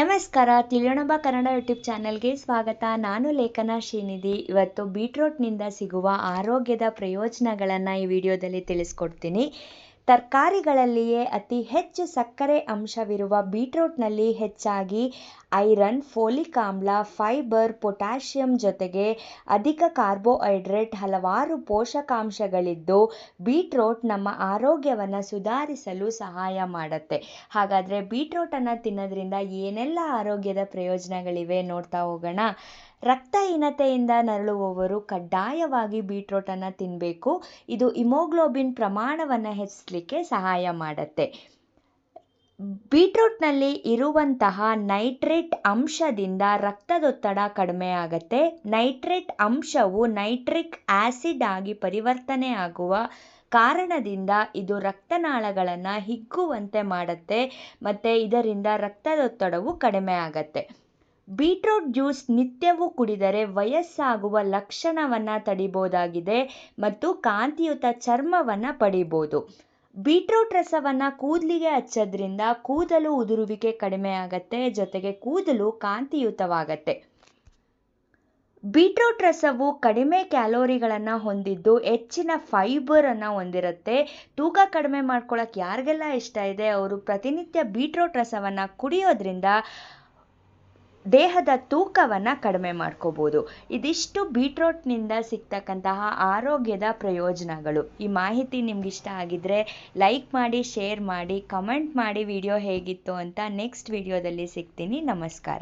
ನಮಸ್ಕಾರ, ತಿಳಿಯೋಣಬ ಕನ್ನಡ ಯೂಟ್ಯೂಬ್ ಚಾನೆಲ್ಗೆ ಸ್ವಾಗತ. ನಾನು ಲೇಖನ ಶ್ರೀನಿಧಿ. ಇವತ್ತು ಬೀಟ್ರೋಟ್ನಿಂದ ಸಿಗುವ ಆರೋಗ್ಯದ ಪ್ರಯೋಜನಗಳನ್ನು ಈ ವಿಡಿಯೋದಲ್ಲಿ ತಿಳಿಸ್ಕೊಡ್ತೀನಿ. ತರಕಾರಿಗಳಲ್ಲಿಯೇ ಅತಿ ಹೆಚ್ಚು ಸಕ್ಕರೆ ಅಂಶವಿರುವ ಬೀಟ್ರೂಟ್ನಲ್ಲಿ ಹೆಚ್ಚಾಗಿ ಐರನ್, ಫೋಲಿಕ್ ಆಮ್ಲ, ಫೈಬರ್, ಪೊಟ್ಯಾಷಿಯಂ ಜೊತೆಗೆ ಅಧಿಕ ಕಾರ್ಬೋಹೈಡ್ರೇಟ್ ಹಲವಾರು ಪೋಷಕಾಂಶಗಳಿದ್ದು ಬೀಟ್ರೂಟ್ ನಮ್ಮ ಆರೋಗ್ಯವನ್ನು ಸುಧಾರಿಸಲು ಸಹಾಯ ಮಾಡುತ್ತೆ. ಹಾಗಾದರೆ ಬೀಟ್ರೋಟನ್ನು ತಿನ್ನೋದ್ರಿಂದ ಏನೆಲ್ಲ ಆರೋಗ್ಯದ ಪ್ರಯೋಜನಗಳಿವೆ ನೋಡ್ತಾ ಹೋಗೋಣ. ರಕ್ತಹೀನತೆಯಿಂದ ನರಳುವವರು ಕಡ್ಡಾಯವಾಗಿ ಬೀಟ್ರೋಟನ್ನು ತಿನ್ನಬೇಕು ಇದು ಇಮೋಗ್ಲೋಬಿನ್ ಪ್ರಮಾಣವನ್ನು ಹೆಚ್ಚಿಸಲಿಕ್ಕೆ ಸಹಾಯ ಮಾಡುತ್ತೆ. ಬೀಟ್ರೂಟ್ನಲ್ಲಿ ಇರುವಂತಹ ನೈಟ್ರೇಟ್ ಅಂಶದಿಂದ ರಕ್ತದೊತ್ತಡ ಕಡಿಮೆ ಆಗುತ್ತೆ. ನೈಟ್ರೇಟ್ ಅಂಶವು ನೈಟ್ರಿಕ್ ಆಸಿಡ್ ಆಗಿ ಪರಿವರ್ತನೆ ಆಗುವ ಕಾರಣದಿಂದ ಇದು ರಕ್ತನಾಳಗಳನ್ನು ಹಿಗ್ಗುವಂತೆ ಮಾಡುತ್ತೆ ಮತ್ತು ಇದರಿಂದ ರಕ್ತದೊತ್ತಡವು ಕಡಿಮೆ ಆಗತ್ತೆ. ಬೀಟ್ರೂಟ್ ಜ್ಯೂಸ್ ನಿತ್ಯವೂ ಕುಡಿದರೆ ವಯಸ್ಸಾಗುವ ಲಕ್ಷಣವನ್ನು ತಡಿಬೋದಾಗಿದೆ ಮತ್ತು ಕಾಂತಿಯುತ ಚರ್ಮವನ್ನು ಪಡಿಬೋದು. ಬೀಟ್ರೂಟ್ ರಸವನ್ನು ಕೂದಲಿಗೆ ಹಚ್ಚೋದ್ರಿಂದ ಕೂದಲು ಉದುರುವಿಕೆ ಕಡಿಮೆ ಆಗತ್ತೆ, ಜೊತೆಗೆ ಕೂದಲು ಕಾಂತಿಯುತವಾಗತ್ತೆ. ಬೀಟ್ರೂಟ್ ರಸವು ಕಡಿಮೆ ಕ್ಯಾಲೋರಿಗಳನ್ನು ಹೊಂದಿದ್ದು ಹೆಚ್ಚಿನ ಫೈಬರನ್ನು ಹೊಂದಿರುತ್ತೆ. ತೂಕ ಕಡಿಮೆ ಮಾಡ್ಕೊಳ್ಳೋಕೆ ಯಾರಿಗೆಲ್ಲ ಇಷ್ಟ ಇದೆ? ಅವರು ಪ್ರತಿನಿತ್ಯ ಬೀಟ್ರೂಟ್ ರಸವನ್ನು ಕುಡಿಯೋದ್ರಿಂದ ದೇಹದ ತೂಕವನ್ನು ಕಡಿಮೆ ಮಾಡ್ಕೋಬೋದು. ಇದಿಷ್ಟು ಬೀಟ್ರೋಟ್ನಿಂದ ಸಿಗ್ತಕ್ಕಂತಹ ಆರೋಗ್ಯದ ಪ್ರಯೋಜನಗಳು. ಈ ಮಾಹಿತಿ ನಿಮ್ಗೆ ಇಷ್ಟ ಆಗಿದ್ದರೆ ಲೈಕ್ ಮಾಡಿ, ಶೇರ್ ಮಾಡಿ, ಕಮೆಂಟ್ ಮಾಡಿ, ವಿಡಿಯೋ ಹೇಗಿತ್ತು ಅಂತ ನೆಕ್ಸ್ಟ್ ವಿಡಿಯೋದಲ್ಲಿ ಸಿಗ್ತೀನಿ. ನಮಸ್ಕಾರ.